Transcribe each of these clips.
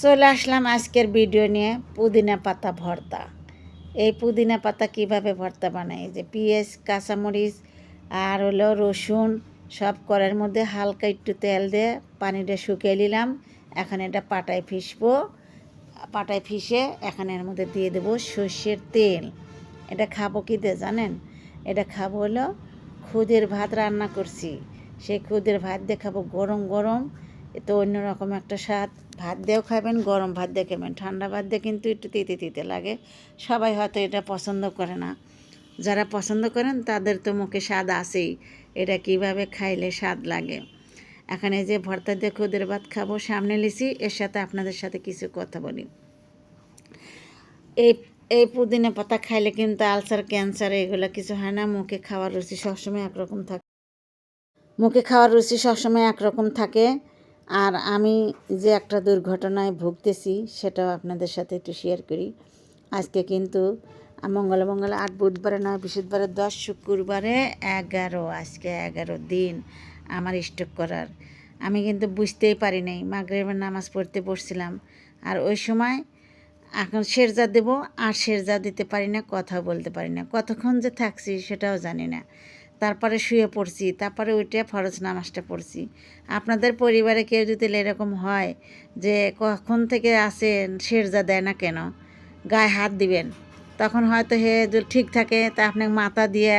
চলে আসলাম আজকের ভিডিও নিয়ে পুদিনা পাতা ভর্তা। এই পুদিনা পাতা কীভাবে ভর্তা বানাই? যে পেঁয়াজ, কাঁচামরিচ আর হলো রসুন সব করার মধ্যে হালকা একটু তেল দিয়ে পানিটা শুকিয়ে নিলাম। এখন এটা পাটায় ফিসবো পাটায় ফিসে এখন এর মধ্যে দিয়ে দেবো সর্ষের তেল। এটা খাব কী দিয়ে জানেন? এটা খাব হলো খুদের ভাত রান্না করছি। সেই খুদের ভাত দিয়ে খাব গরম গরম তো অন্যরকম একটা স্বাদ। ভাত দিয়েও খাবেন, গরম ভাত দিয়ে খাবেন। ঠান্ডা ভাত দিয়ে কিন্তু একটু তিতে তিতে লাগে। সবাই হয়তো এটা পছন্দ করে না। যারা পছন্দ করেন তাদের তো মুখে স্বাদ আছেই। এটা কীভাবে খাইলে স্বাদ লাগে? এখানে যে ভর্তা দিয়ে খুদের ভাত খাব, সামনে লিছি, এর সাথে আপনাদের সাথে কিছু কথা বলি। এই এই পুদিনা পাতা খাইলে কিন্তু আলসার, ক্যান্সার এগুলো কিছু হয় না। মুখে খাওয়ার রুচি সবসময় একরকম থাকে। মুখে খাওয়ার রুচি সবসময় একরকম থাকে। আর আমি যে একটা দুর্ঘটনায় ভুগতেছি, সেটাও আপনাদের সাথে একটু শেয়ার করি। আজকে কিন্তু মঙ্গলে মঙ্গলে আট, বুধবারে নয়, বৃহস্পতিবারে দশ, শুক্রবারে এগারো, আজকে এগারো দিন আমার স্টক করার। আমি কিন্তু বুঝতেই পারি নাই, মাগরেবের নামাজ পড়তে বসছিলাম। আর ওই সময় এখন শেরজা দেব, আর শেরজা দিতে পারি না, কথা বলতে পারি না। কতক্ষণ যে থাকছি, সেটাও জানি না। তারপরে শুয়ে পড়ছি, তারপরে উঠে ফরজ নামাজটা পড়ছি। আপনাদের পরিবারে কেউ যদি এরকম হয় যে কখন থেকে আসেন শেরজা দেয় না কেন? গায়ে হাত দিবেন। তখন হয়তো হে যদি ঠিক থাকে, তা আপনাকে মাথা দিয়ে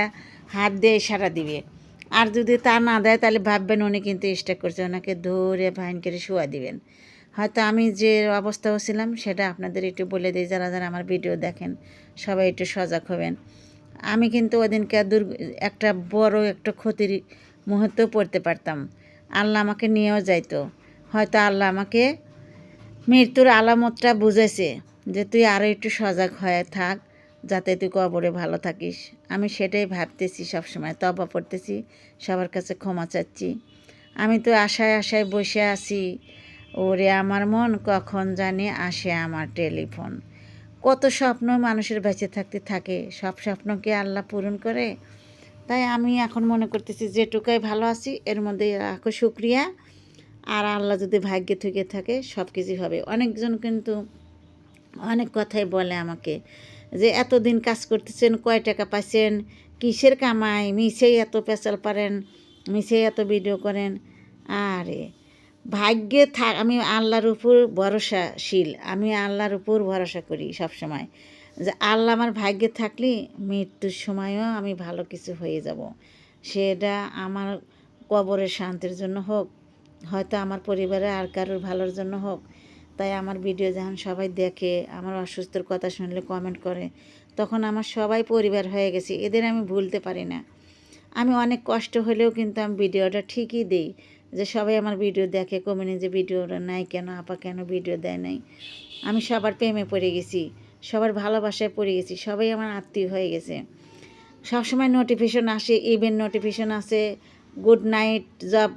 হাত দিয়ে ইশারা দিবে। আর যদি তা না দেয়, তাহলে ভাববেন উনি কিন্তু ইস্টা করছে, ওনাকে ধরে ভাইন করে শোয়া দিবেন। হয়তো আমি যে অবস্থাও ছিলাম, সেটা আপনাদের একটু বলে দিই, যারা যারা আমার ভিডিও দেখেন, সবাই একটু সজাগ হবেন। আমি কিন্তু ওদিনকে দুর্গ একটা বড় একটা ক্ষতির মুহূর্তেও পড়তে পারতাম। আল্লাহ আমাকে নিয়েও যাইতো। হয়তো আল্লাহ আমাকে মৃত্যুর আলামতটা বুঝেছে যে তুই আরও একটু সজাগ হয়ে থাক, যাতে তুই কবরে ভালো থাকিস। আমি সেটাই ভাবতেছি সবসময় তবা পড়তেছি সবার কাছে ক্ষমা চাচ্ছি। আমি তো আশায় আশায় বসে আছি, ওরে আমার মন কখন জানি আসে আমার টেলিফোন। কত স্বপ্ন মানুষের বেঁচে থাকতে থাকে। সব স্বপ্ন কি আল্লাহ পূরণ করে? তাই আমি এখন মনে করতেছি যেটুকাই ভালো আছি, এর মধ্যে রাখো শুক্রিয়া। আর আল্লাহ যদি ভাগ্যে থেকে থাকে, সব কিছুই হবে। অনেকজন কিন্তু অনেক কথাই বলে আমাকে যে, এতদিন কাজ করতেছেন, কয় টাকা পাচ্ছেন কিসের কামাই? মিশেই এত পেঁচাল পারেন মিশেই এত ভিডিও করেন। আরে ভাগ্যে থাক, আমি আল্লাহর উপর ভরসাশীল, আমি আল্লাহর উপর ভরসা করি সব সময় যে আল্লাহ আমার ভাগ্যে থাকলে মৃত্যুর সময়ও আমি ভালো কিছু হয়ে যাব। সেটা আমার কবরের শান্তির জন্য হোক, হয়তো আমার পরিবারে আর কারোর ভালোর জন্য হোক, তাই আমার ভিডিও যখন সবাই দেখে, আমার অসুস্থর কথা শুনলে কমেন্ট করে, তখন আমার সবাই পরিবার হয়ে গেছে, এদের আমি ভুলতে পারি না। আমি অনেক কষ্ট হলেও কিন্তু আমি ভিডিওটা ঠিকই দিই। যে সবাই আমার ভিডিও দেখে কমেন্টে যে ভিডিওটা নাই কেন, আপা কেন ভিডিও দেয় নাই। আমি সবার প্রেমে পড়ে গেছি, সবার ভালোবাসায় পড়ে গেছি, সবাই আমার আত্মীয় হয়ে গেছে। সবসময় নোটিফিকেশন আসে ইভেন্ট নোটিফিকেশন আসে গুড নাইট জব